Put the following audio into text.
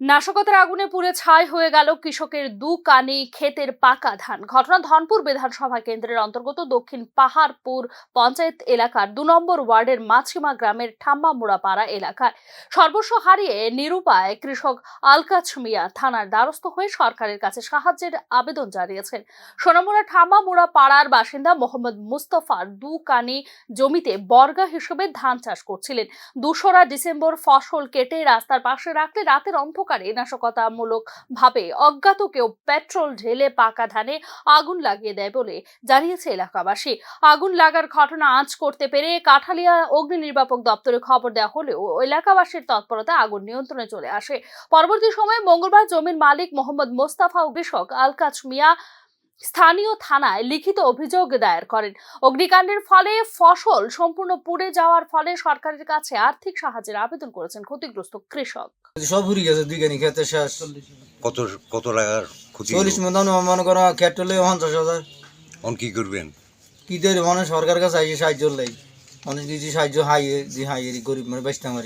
নাশকতার আগুনে পুড়ে ছাই হয়ে গেল কৃষকের দু কানি ক্ষেতের পাকা ধান। ঘটনা ধনপুর বিধানসভা কেন্দ্রের অন্তর্গত দক্ষিণ পাহাড়পুর পঞ্চায়েত এলাকার দু নম্বর ওয়ার্ডের মাছিমা গ্রামের ঠাম্মামুড়া পাড়া এলাকায়। সর্বস্ব হারিয়ে নিরুপায় কৃষক আলকাছ মিয়া থানার দ্বারস্থ হয়ে সরকারের কাছে সাহায্যের আবেদন জানিয়েছেন। সোনামুড়া ঠাম্মামুড়া পাড়ার বাসিন্দা মোহাম্মদ মুস্তফার দু কানি জমিতে বর্গা হিসেবে ধান চাষ করছিলেন। দোসরা ডিসেম্বর ফসল কেটে রাস্তার পাশে রাখলে রাতের অন্ধকারে নাশকতামূলক ভাবে অজ্ঞাত কেউ পেট্রোল ঢেলে পাকা ধানে আগুন লাগিয়ে দেয় বলে জানিয়েছে এলাকাবাসী। আগুন লাগার ঘটনা আঁচ করতে পেরে কাঠালিয়া অগ্নি নির্বাপক দপ্তরে খবর দেওয়া হলেও এলাকাবাসীর তৎপরতা আগুন নিয়ন্ত্রণে চলে আসে। পরবর্তী সময়ে মঙ্গলবার জমির মালিক মোহাম্মদ মোস্তাফা ও কৃষক আলকাচ মিয়া স্থানীয় থানায় লিখিত অভিযোগ দায়ের করেন। অগ্নিকাণ্ডের ফলে ফসল সম্পূর্ণ পুড়ে যাওয়ার ফলে সরকারের কাছে আর্থিক সাহায্যের আবেদন করেছেন ক্ষতিগ্রস্ত কৃষক। সব ঘুরি গেছে দুই গানি খেতে শেষ। কত কত টাকার ক্ষতি চল্লিশ মতন মনে করো খেটলে পঞ্চাশ হাজার। অন কি করবেন? কি দিয়ে মানে সরকার কাছে আইসে সাহায্য লাই। অনেক কিছু সাহায্য হাইয়ে যে হাইয়ে গরিব মানে বেচতে মারি